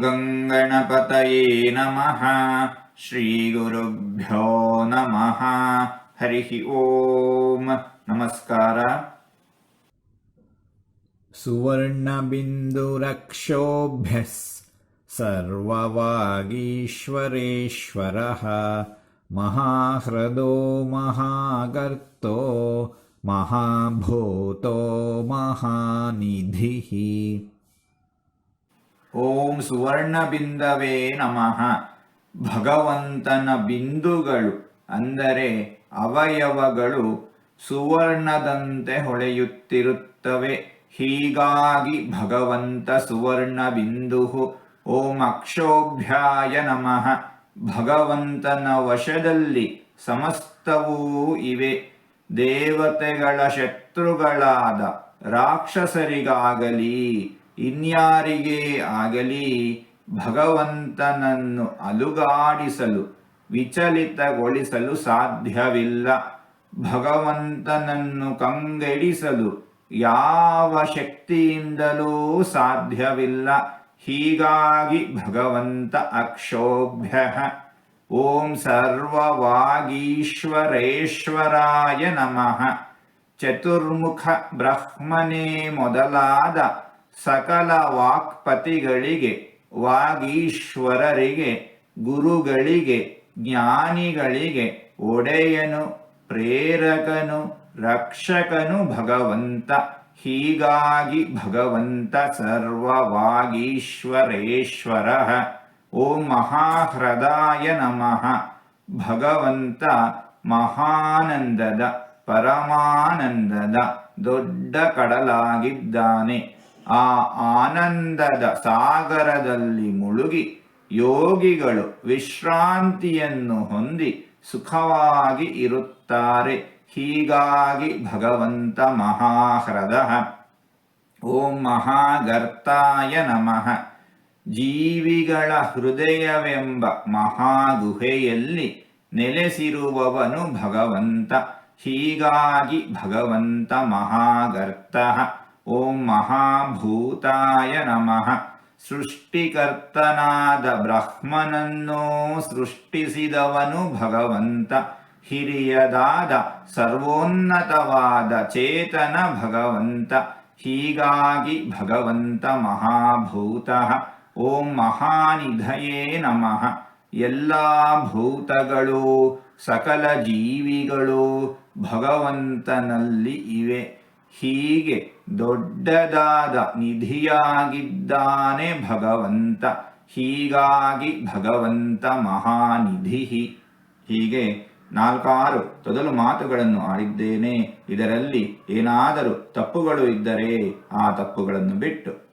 गङ्गणपतये नमः। श्रीगुरुभ्यो नमः। हरिः ॐ नमस्कार। सुवर्णबिन्दुरक्षोभ्यः सर्ववागीश्वरेश्वरः। महाह्रदो महाकर्तो महाभूतो महानिधिः। ಓಂ ಸುವರ್ಣ ಬಿಂದವೇ ನಮಃ. ಭಗವಂತನ ಬಿಂದುಗಳು, ಅಂದರೆ ಅವಯವಗಳು, ಸುವರ್ಣದಂತೆ ಹೊಳೆಯುತ್ತಿರುತ್ತವೆ. ಹೀಗಾಗಿ ಭಗವಂತ ಸುವರ್ಣ ಬಿಂದು ಓಂ ಅಕ್ಷೋಭ್ಯಾಯ ನಮಃ. ಭಗವಂತನ ವಶದಲ್ಲಿ ಸಮಸ್ತವೂ ಇವೆ. ದೇವತೆಗಳ ಶತ್ರುಗಳಾದ ರಾಕ್ಷಸರಿಗಾಗಲಿ ಇನ್ಯಾರಿಗೇ ಆಗಲಿ ಭಗವಂತನನ್ನು ಅಲುಗಾಡಿಸಲು, ವಿಚಲಿತಗೊಳಿಸಲು ಸಾಧ್ಯವಿಲ್ಲ. ಭಗವಂತನನ್ನು ಕಂಗೆಡಿಸಲು ಯಾವ ಶಕ್ತಿಯಿಂದಲೂ ಸಾಧ್ಯವಿಲ್ಲ. ಹೀಗಾಗಿ ಭಗವಂತ ಅಕ್ಷೋಭ್ಯ. ಓಂ ಸರ್ವವಾಗೀಶ್ವರೇಶ್ವರಾಯ ನಮಃ. ಚತುರ್ಮುಖ ಬ್ರಹ್ಮನೇ ಮೊದಲಾದ ಸಕಲ ವಾಕ್ಪತಿಗಳಿಗೆ, ವಾಗೀಶ್ವರರಿಗೆ, ಗುರುಗಳಿಗೆ, ಜ್ಞಾನಿಗಳಿಗೆ, ಒಡೆಯನು, ಪ್ರೇರಕನು, ರಕ್ಷಕನು ಭಗವಂತ, ಹೀಗಾಗಿ ಭಗವಂತ ಸರ್ವವಾಗೀಶ್ವರೇಶ್ವರ. ಓಂ ಮಹಾಹೃದಾಯ ನಮಃ. ಭಗವಂತ ಮಹಾನಂದದ, ಪರಮಾನಂದದ, ದೊಡ್ಡ ಕಡಲಾಗಿದ್ದಾನೆ. ಆ ಆನಂದದ ಸಾಗರದಲ್ಲಿ ಮುಳುಗಿ ಯೋಗಿಗಳು ವಿಶ್ರಾಂತಿಯನ್ನು ಹೊಂದಿ ಸುಖವಾಗಿ ಇರುತ್ತಾರೆ. ಹೀಗಾಗಿ ಭಗವಂತ ಮಹಾಹ್ರದ. ಓಂ ಮಹಾಗರ್ತಾಯ ನಮಃ. ಜೀವಿಗಳ ಹೃದಯವೆಂಬ ಮಹಾಗುಹೆಯಲ್ಲಿ ನೆಲೆಸಿರುವವನು ಭಗವಂತ. ಹೀಗಾಗಿ ಭಗವಂತ ಮಹಾಗರ್ತ ಓಂ ಮಹಾಭೂತಾಯ ನಮಃ. ಸೃಷ್ಟಿಕರ್ತನಾದ ಬ್ರಹ್ಮನನ್ನೋ ಸೃಷ್ಟಿಸಿದವನು ಭಗವಂತ. ಹಿರಿಯದಾದ ಸರ್ವೋನ್ನತವಾದ ಚೇತನ ಭಗವಂತ. ಹೀಗಾಗಿ ಭಗವಂತ ಮಹಾಭೂತ. ಓಂ ಮಹಾನಿಧಯೇ ನಮಃ. ಎಲ್ಲ ಭೂತಗಳು, ಸಕಲ ಜೀವಿಗಳು ಭಗವಂತನಲ್ಲಿ ಇವೆ. ಹೀಗೆ ದೊಡ್ಡದಾದ ನಿಧಿಯಾಗಿದ್ದಾನೆ ಭಗವಂತ. ಹೀಗಾಗಿ ಭಗವಂತ ಮಹಾನಿಧಿ. ಹೀಗೆ ನಾಲ್ಕಾರು ತೊದಲು ಮಾತುಗಳನ್ನು ಆಡಿದ್ದೇನೆ. ಇದರಲ್ಲಿ ಏನಾದರೂ ತಪ್ಪುಗಳು ಇದ್ದರೆ ಆ ತಪ್ಪುಗಳನ್ನು ಬಿಟ್ಟು.